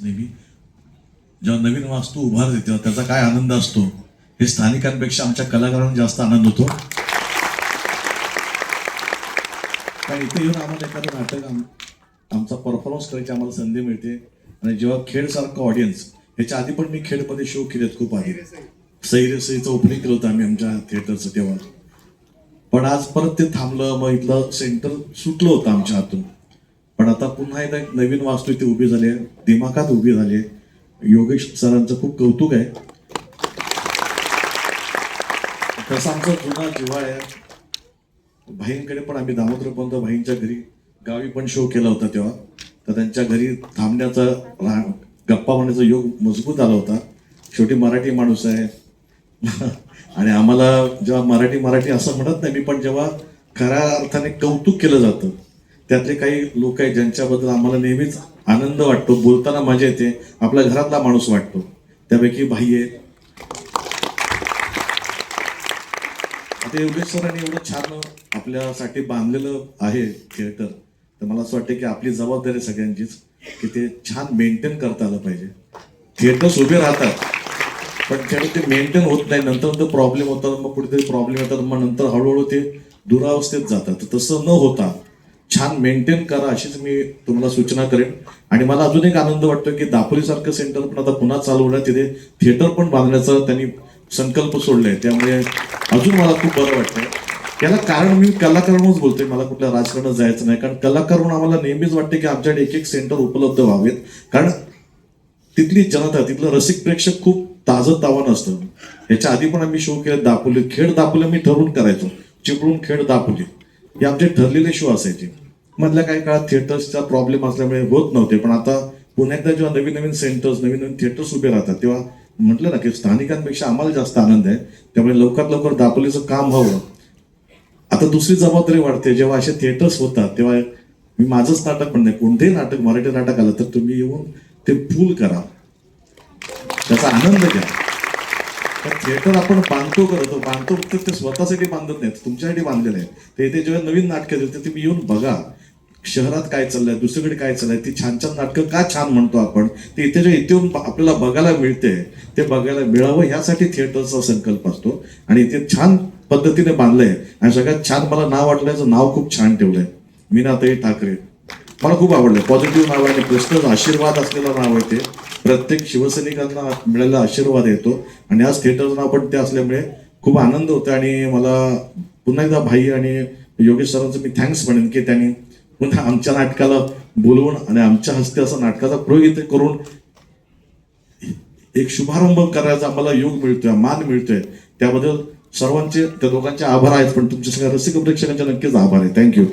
नेहमी. जेव्हा नवीन वास्तू उभारते तेव्हा त्याचा काय आनंद असतो? हे स्थानिकांपेक्षा आमच्या कलाकारांना जास्त आनंद होतो. कारण इथे येऊन आम्हाला एखादं नाटक आमचा परफॉर्मन्स करायची आम्हाला संधी मिळते. आणि जेव्हा खेळसारखं ऑडियन्स ह्याच्या आधी पण मी खेळमध्ये शो केलेत खूप आधी सैरे सईचं ओपनिंग केलं होतं आम्ही आमच्या थिएटरचं तेव्हा. पण आज परत ते थांबलं मग इथलं सेंटर सुटलं होतं आमच्या हातून. आता पुन्हा एकदा एक नवीन वास्तू इथे उभी झाली आहे. दिमाखात उभी झाली आहे. योगेश सरांचं खूप कौतुक आहे. तसं आमचा जुना जिव्हाळ आहे. भाईंकडे पण आम्ही दामोदरपंत भाईंच्या घरी गावी पण शो केला होता तेव्हा. तर त्यांच्या घरी थांबण्याचा रा- गप्पा होण्याचा योग मजबूत आला होता. शेवटी मराठी माणूस आहे. आणि आम्हाला जेव्हा मराठी मराठी असं म्हणत नाही मी पण जेव्हा खऱ्या अर्थाने कौतुक केलं जातं त्यातले काही लोक आहेत ज्यांच्याबद्दल आम्हाला नेहमीच आनंद वाटतो बोलताना मजा येते आपल्या घरातला माणूस वाटतो. त्यापैकी भाई आहेत. आता योगेश सरांनी एवढं छान आपल्यासाठी बांधलेलं आहे थिएटर तर मला असं वाटतं की आपली जबाबदारी सगळ्यांचीच की ते छान मेंटेन करता आलं पाहिजे. थिएटर्स उभे राहतात पण त्यावेळी ते मेंटेन होत नाही नंतर नंतर प्रॉब्लेम होतात मग कुठेतरी प्रॉब्लेम येतात मग नंतर हळूहळू ते दुरावस्थेत जातात. तसं न होता छान मेंटेन करा अशीच मी तुम्हाला सूचना करेन. आणि मला अजून एक आनंद वाटतो की दापोलीसारखं सेंटर पण आता पुन्हा चालू होणार. तिथे थिएटर पण बांधण्याचा त्यांनी संकल्प सोडलाय. त्यामुळे अजून मला खूप बरं वाटतंय. याला कारण मी कलाकार म्हणूनच बोलतोय. मला कुठल्या राजकारणात जायचं नाही. कारण कलाकार म्हणून आम्हाला नेहमीच वाटते की आमच्याकडे एक एक सेंटर उपलब्ध व्हावेत. कारण तिथली जनता तिथलं रसिक प्रेक्षक खूप ताजं तावण असतं. याच्या आधी पण आम्ही शो केले दापोली. खेळ दापोली मी ठरवून करायचो. चिपळून खेळ दापोली. हे आमचे ठरलेले शो असायचे. मधल्या काही काळात थिएटर्सचा प्रॉब्लेम असल्यामुळे होत नव्हते पण आता पुन्हा एकदा जेव्हा नवीन नवीन सेंटर्स नवीन नवीन थिएटर्स उभे राहतात तेव्हा म्हटलं ना की स्थानिकांपेक्षा आम्हाला जास्त आनंद आहे त्यामुळे लवकरात लवकर दापोलीचं काम व्हावं. आता दुसरी जबाबदारी वाढते जेव्हा असे थिएटर्स होतात तेव्हा मी माझंच नाटक पण नाही कोणतेही नाटक मराठी नाटक आलं तर तुम्ही येऊन ते फुल करा. त्याचा आनंद घ्या. तर थिएटर आपण बांधतो करतो बांधतो फक्त ते स्वतःसाठी बांधत नाहीत तुमच्यासाठी बांधलेले आहे. ते इथे जेव्हा नवीन नाटकं येतील ते तुम्ही येऊन बघा. शहरात काय चाललंय दुसरीकडे काय चाललंय ती छान छान नाटकं का छान म्हणतो आपण? ते इथे जे इथे येऊन आपल्याला बघायला मिळते ते बघायला मिळावं यासाठी थिएटरचा संकल्प असतो. आणि इथे छान पद्धतीने बांधलंय. आणि सगळ्यात छान मला नाव वाटल्याचं नाव खूप छान ठेवलंय. मीनाताई ठाकरे. मला खूप आवडलं. पॉझिटिव्ह नाव आहे आणि प्रश्न आशीर्वाद असलेलं नाव आहे ते. प्रत्येक शिवसैनिकांना मिळालेला आशीर्वाद येतो. आणि आज थिएटरचं नाव पण ते असल्यामुळे खूप आनंद होतो आणि मला पुन्हा एकदा भाई आणि योगेश सरांचं मी थँक्स म्हणेन की त्यांनी पुन्हा आमच्या नाटकाला बोलवून आणि आमच्या हस्ते असं नाटकाचा प्रयोग इथे करून एक शुभारंभ करायचा आम्हाला योग मिळतोय मान मिळतोय. त्याबद्दल सर्वांचे त्या दोघांचे आभार आहेत पण तुमच्या सगळ्या रसिक प्रेक्षकांचे नक्कीच आभार आहे. थँक्यू